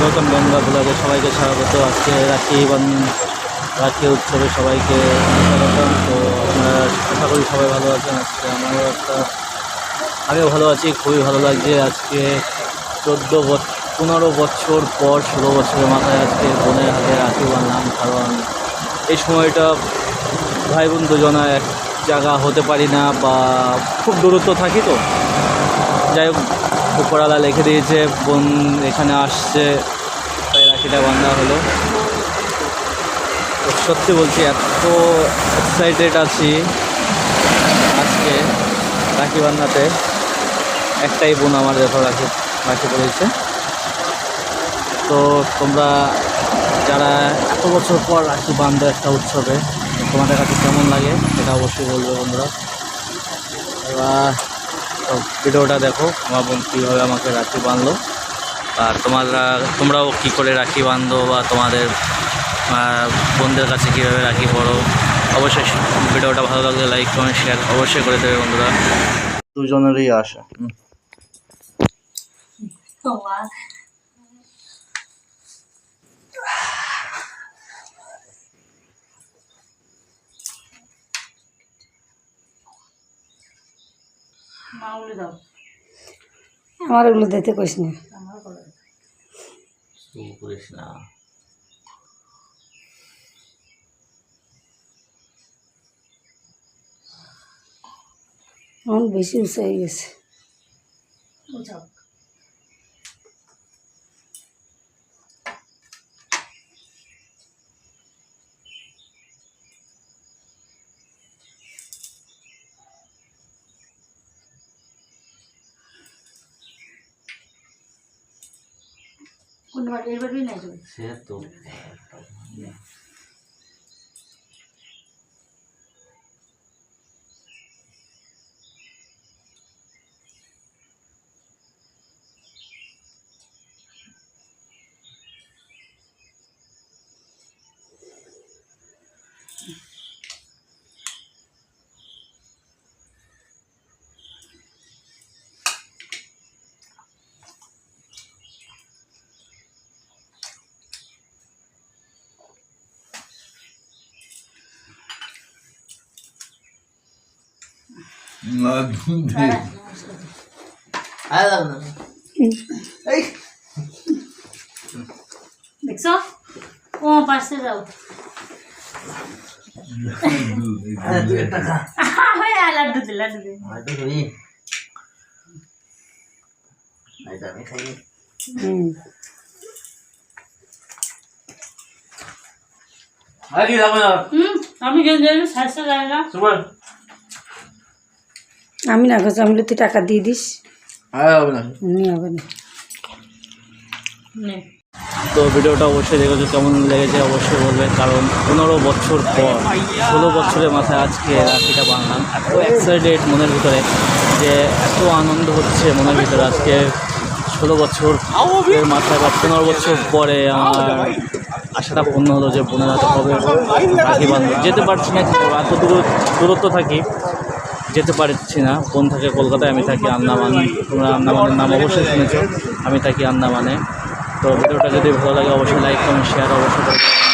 গৌতম গঙ্গা ব্লগে সবাইকে স্বাগত। আজকে রাখি বন রাখি উৎসবে সবাইকে স্বাগতম। তো আপনারা আশা করি সবাই ভালো আছেন। আজকে আমারও একটা আমিও ভালো আছি, খুবই ভালো লাগছে। আজকে চোদ্দ পনেরো বছর পর ষোলো বছরের মাথায় আজকে বোনের হাতে রাখি বানলাম কারণ এই সময়টা ভাই বোন দুজনা এক জায়গা হতে পারি না বা খুব দূরত্ব থাকি তো। যাই হোক উপরালা লিখে দিয়েছে, বোন এখানে আসছে। তাই রাখিটা বান্ধা হলো। সত্যি বলছি, এত এক্সাইটেড আছি আজকে রাখি বান্ধাতে। একটাই বোন আমার দেখো রাখি রাখি পড়েছে তো তোমরা যারা এত বছর পর রাখি বান্ধব একটা উৎসবে, তোমাদের কাছে কেমন লাগে সেটা অবশ্যই বলবে বন্ধুরা। তো ভিডিওটা দেখো আমার বোন কীভাবে আমাকে রাখি বাঁধলো, আর তোমরা, তোমরাও কী করে রাখি বাঁধো বা তোমাদের বোনদের কাছে কীভাবে রাখি পড়ো, অবশ্যই ভিডিওটা ভালো লাগলে লাইক কমেন্ট শেয়ার অবশ্যই করে দেবে বন্ধুরা। দুজনেরই আশা। আমার ওগুলো দিতে কইস না। আমার করিস না। বেশি উঁচা হয়ে গেছে। কোন বাড়ি এর বাড়ি নাই সে তো। দেখছ? ও পাশে যাও। হ্যাঁ লাড্ডু দে লাড্ডু দে। আমি কেন জানি সাজতে জানি না। আমি না করছি আমি তুই টাকা দিয়ে দিস। হবে না। তো ভিডিওটা অবশ্যই দেখেছ কেমন লেগেছে অবশ্যই বলবে কারণ পনেরো বছর পর ষোলো বছরের মাথায় আজকে রাখিটা বাংলাম এত এক্সাইটেড মনের ভিতরে যে এত আনন্দ হচ্ছে মনের ভিতরে আজকে ষোলো বছর এর মাথায় বা পনেরো বছর পরে আমার আশাটা পূর্ণ হলো যে বোনের হাতে কবে রাখি বাঁধবো যেতে পারছি না? এত দূর দূরত্ব থাকি যেতে পারছি না। কোন থাকে কলকাতায়, আমি থাকি আন্দামান। তোমরা আন্দামানের নাম অবশ্যই শুনেছ। আমি থাকি আন্দামানে। তো ভিডিওটা যদি ভালো লাগে, অবশ্যই লাইক কমেন্ট শেয়ার অবশ্যই